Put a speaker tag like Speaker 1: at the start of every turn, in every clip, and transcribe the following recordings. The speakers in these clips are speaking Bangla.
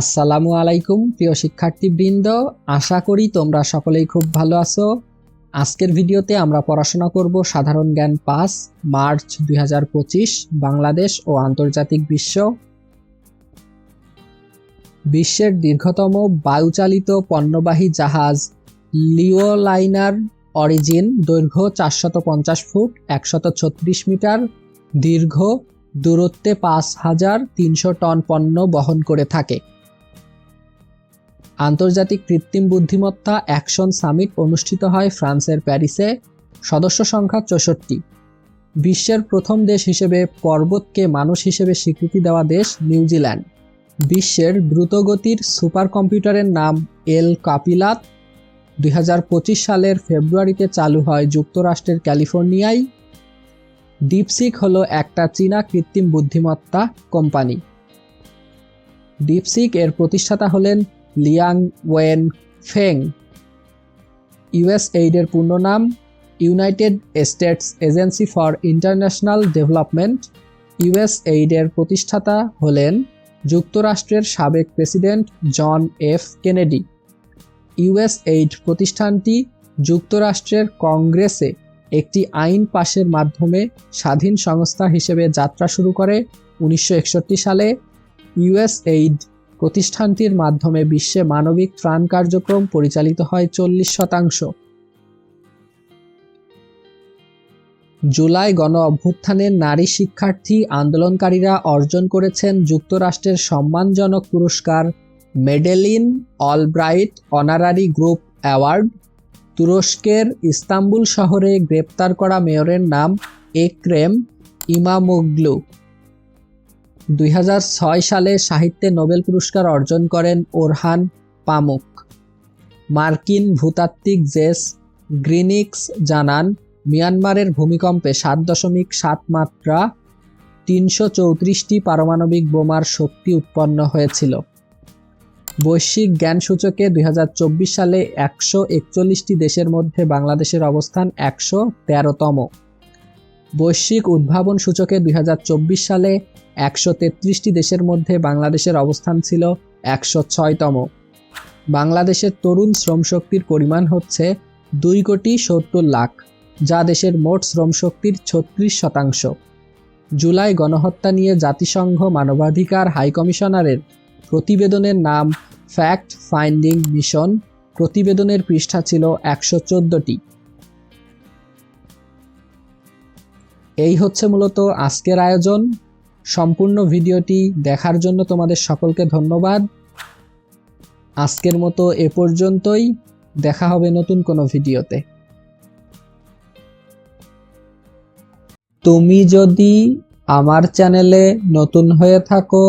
Speaker 1: আসসালামু আলাইকুম, প্রিয় শিক্ষার্থীবৃন্দ। আশা করি তোমরা সকলেই খুব ভালো আছো। আজকের ভিডিওতে আমরা পড়াশোনা করব সাধারণ জ্ঞান পাস মার্চ দুই হাজার পঁচিশ, বাংলাদেশ ও আন্তর্জাতিক বিশ্ব। বিশ্বের দীর্ঘতম বায়ুচালিত পণ্যবাহী জাহাজ লিওলাইনার অরিজিন দৈর্ঘ্য চারশত ফুট, একশত মিটার, দীর্ঘ দূরত্বে পাঁচ হাজার তিনশো টন পণ্য বহন করে থাকে। আন্তর্জাতিক কৃত্রিম বুদ্ধিমত্তা অ্যাকশন সামিট অনুষ্ঠিত হয় ফ্রান্সের প্যারিসে। সদস্য সংখ্যা চৌষট্টি। বিশ্বের প্রথম দেশ হিসেবে পর্বতকে মানুষ হিসেবে স্বীকৃতি দেওয়া দেশ নিউজিল্যান্ড। বিশ্বের দ্রুতগতির সুপার কম্পিউটারের নাম এল কাপিলাত। দুই হাজার পঁচিশ সালের ফেব্রুয়ারিতে চালু হয় যুক্তরাষ্ট্রের ক্যালিফোর্নিয়ায়। ডিপসিক হলো একটা চীনা কৃত্রিম বুদ্ধিমত্তা কোম্পানি। ডিপসিক এর প্রতিষ্ঠাতা হলেন লিয়াং ওয়েন ফেং ইউএস এইডের পূর্ণ নাম United States Agency for International Development US এইডের প্রতিষ্ঠাতা হলেন যুক্তরাষ্ট্রের সাবেক president John F Kennedy. US AID প্রতিষ্ঠানটি যুক্তরাষ্ট্রের কংগ্রেসে একটি আইন পাশের মাধ্যমে স্বাধীন সংস্থা হিসেবে যাত্রা শুরু করে উনিশশো একষট্টি সালে। ইউএস এইড প্রতিষ্ঠানটির মাধ্যমে বিশ্বে মানবিক ত্রাণ কার্যক্রম পরিচালিত হয় চল্লিশ শতাংশ। জুলাই গণ অভ্যুত্থানের নারী শিক্ষার্থী আন্দোলনকারীরা অর্জন করেছেন যুক্তরাষ্ট্রের সম্মানজনক পুরস্কার Madeleine Albright honorary group award. তুরস্কের ইস্তাম্বুল শহরে গ্রেপ্তার করা মেয়রের নাম একরেম ইমামোগলু। দুই হাজার ছয় সালে সাহিত্যে নোবেল পুরস্কার অর্জন করেন ওরহান পামুক। মার্কিন ভূতাত্ত্বিক জেস গ্রিনিক্স জানান, মিয়ানমারের ভূমিকম্পে সাত দশমিক সাত মাত্রা তিনশো চৌত্রিশটি পারমাণবিক বোমার শক্তি উৎপন্ন হয়েছিল। বৈশ্বিক জ্ঞান সূচকে দুই হাজার চব্বিশ সালে একশো একচল্লিশটি দেশের মধ্যে বাংলাদেশের অবস্থান একশো তেরোতম। বৈশ্বিক উদ্ভাবন সূচকে দুই হাজার চব্বিশ সালে একশো তেত্রিশটি দেশের মধ্যে বাংলাদেশের অবস্থান ছিল একশো ছয়তম। বাংলাদেশের তরুণ শ্রমশক্তির পরিমাণ হচ্ছে দুই কোটি সত্তর লাখ, যা দেশের মোট শ্রমশক্তির ছত্রিশ শতাংশ। জুলাই গণহত্যা নিয়ে জাতিসংঘ মানবাধিকার হাইকমিশনারের প্রতিবেদনের নাম ফ্যাক্ট ফাইন্ডিং মিশন প্রতিবেদনের পৃষ্ঠা ছিল একশো চোদ্দটি। এই হচ্ছে মূলত আজকের আয়োজন। সম্পূর্ণ ভিডিওটি দেখার জন্য তোমাদের সকলকে ধন্যবাদ। আজকের মতো এ পর্যন্তই। দেখা হবে নতুন কোনো ভিডিওতে। তুমি যদি আমার চ্যানেলে নতুন হয়ে থাকো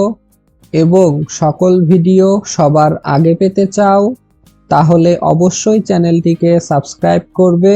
Speaker 1: এবং সকল ভিডিও সবার আগে পেতে চাও, তাহলে অবশ্যই চ্যানেলটিকে সাবস্ক্রাইব করবে।